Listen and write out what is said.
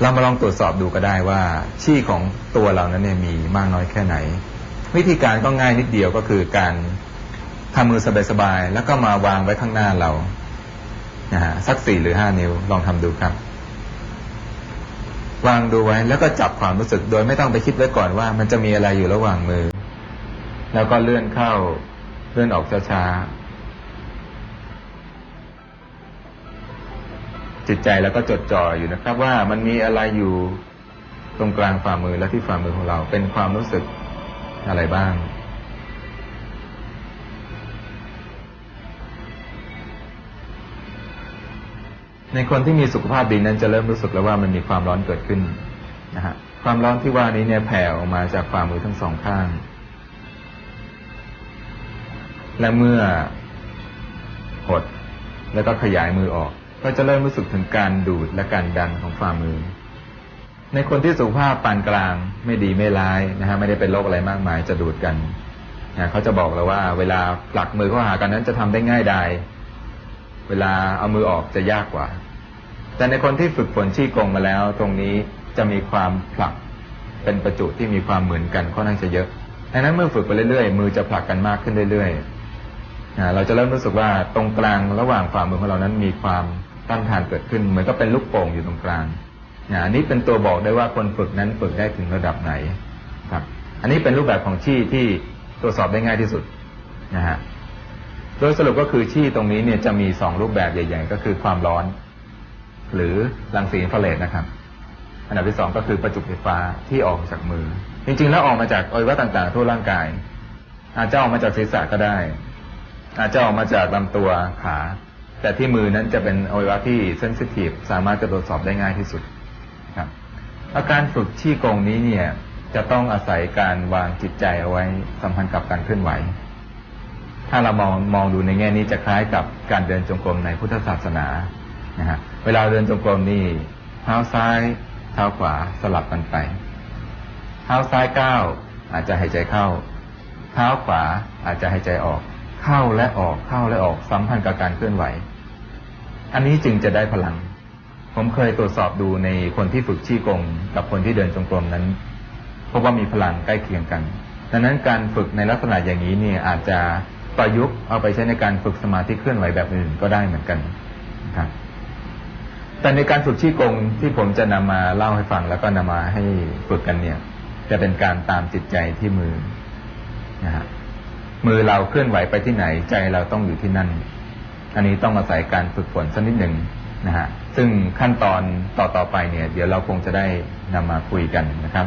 เรามาลองตรวจสอบดูก็ได้ว่าชี่ของตัวเรานั้นเนี่ยมีมากน้อยแค่ไหน วิธีการก็ง่ายนิดเดียวก็คือการทำมือสบายๆแล้วก็มาวางไว้ข้างหน้าเรานะฮะสักสี่หรือห้านิ้วลองทำดูครับ วางดูไว้แล้วก็จับความรู้สึกโดยไม่ต้องไปคิดไว้ก่อนว่า มันจะมีอะไรอยู่ระหว่างมือ แล้วก็เลื่อนเข้าเลื่อนออกช้าๆ จิตใจแล้วก็จดจ่ออยู่นะครับ ว่ามันมีอะไรอยู่ตรงกลางฝ่ามือและที่ฝ่ามือของเรา เป็นความรู้สึกอะไรบ้างในคนที่มีสุขภาพดีนั้นจะเริ่มรู้สึกแล้วว่ามันมีความร้อนเกิดขึ้นนะฮะความร้อนที่ว่านี้เนี่ยแผ่ออกมาจากฝ่ามือทั้งสองข้าง และเมื่อหดแล้วก็ขยายมือออก ก็จะเริ่มรู้สึกถึงการดูดและการดันของฝ่ามือ ในคนที่สุขภาพปานกลางไม่ดีไม่ร้ายนะฮะไม่ได้เป็นโรคอะไรมากมายจะดูดกันนะเขาจะบอกเราว่า เวลาผลักมือเข้าหากันนั้นจะทำได้ง่ายดายเวลาเอามือออกจะยากกว่า แต่ในคนที่ฝึกฝนชี้กงมาแล้ว ตรงนี้จะมีความผลักเป็นประจุที่มีความเหมือนกันค่อนข้างจะเยอะดังนั้นเมื่อฝึกไปเรื่อยๆ มือจะผลักกันมากขึ้นเรื่อยๆเราจะเริ่มรู้สึกว่าตรงกลางระหว่างฝ่ามือของเรานั้นมีความ ต้านทานเกิดขึ้นเหมือนก็เป็นลูกโป่งอยู่ตรงกลางอันนี้เป็นตัวบอกได้ว่าคนฝึกนั้นฝึกได้ถึงระดับไหนครับ อันนี้เป็นรูปแบบของชี้ที่ตรวจสอบได้ง่ายที่สุดนะฮะโดยสรุปก็คือชี่ตรงนี้เนี่ยจะมีสองรูปแบบใหญ่ ๆ ก็คือความร้อน หรือรังสีอินฟราเรดนะครับอันดับที่สองก็คือประจุไฟฟ้าที่ออกจากมือ จริงๆ แล้วออกมาจากอวัยวะต่างๆ ทั่วร่างกาย อาจจะออกมาจากศีรษะก็ได้ อาจจะออกมาจากลำตัวขา แต่ที่มือนั้นจะเป็นอวัยวะที่เซนซิทีฟสามารถจะตรวจสอบได้ง่ายที่สุดครับอาการฝึกชี่กงนี้เนี่ยจะต้องอาศัยการวางจิตใจเอาไว้สัมพันธ์กับการเคลื่อนไหว ถ้าเรามองมองดูในแง่นี้จะคล้ายกับการเดินจงกรมในพุทธศาสนานะฮะเวลาเดินจงกรมนี่เท้าซ้ายเท้าขวาสลับกันไป เท้าซ้ายก้าวอาจจะหายใจเข้า เท้าขวาอาจจะหายใจออก เข้าและออกเข้าและออกสัมพันธ์กับการเคลื่อนไหว อันนี้จึงจะได้พลัง ผมเคยตรวจสอบดูในคนที่ฝึกชี้กง กับคนที่เดินจงกรมนั้นพบว่ามีพลังใกล้เคียงกัน ดังนั้นการฝึกในลักษณะอย่างนี้เนี่ยอาจจะประยุกต์เอาไปใช้ในการฝึกสมาธิเคลื่อนไหวแบบอื่นก็ได้เหมือนกันนะครับแต่ในการฝึกชี้กงที่ผมจะนำมาเล่าให้ฟังแล้วก็นำมาให้ฝึกกันเนี่ย จะเป็นการตามจิตใจที่มือนะฮะมือเราเคลื่อนไหวไปที่ไหนใจเราต้องอยู่ที่นั่น อันนี้ต้องอาศัยการฝึกฝนสักนิดหนึ่งนะฮะซึ่งขั้นตอนต่อๆไปเนี่ย เดี๋ยวเราคงจะได้นำมาคุยกันนะครับ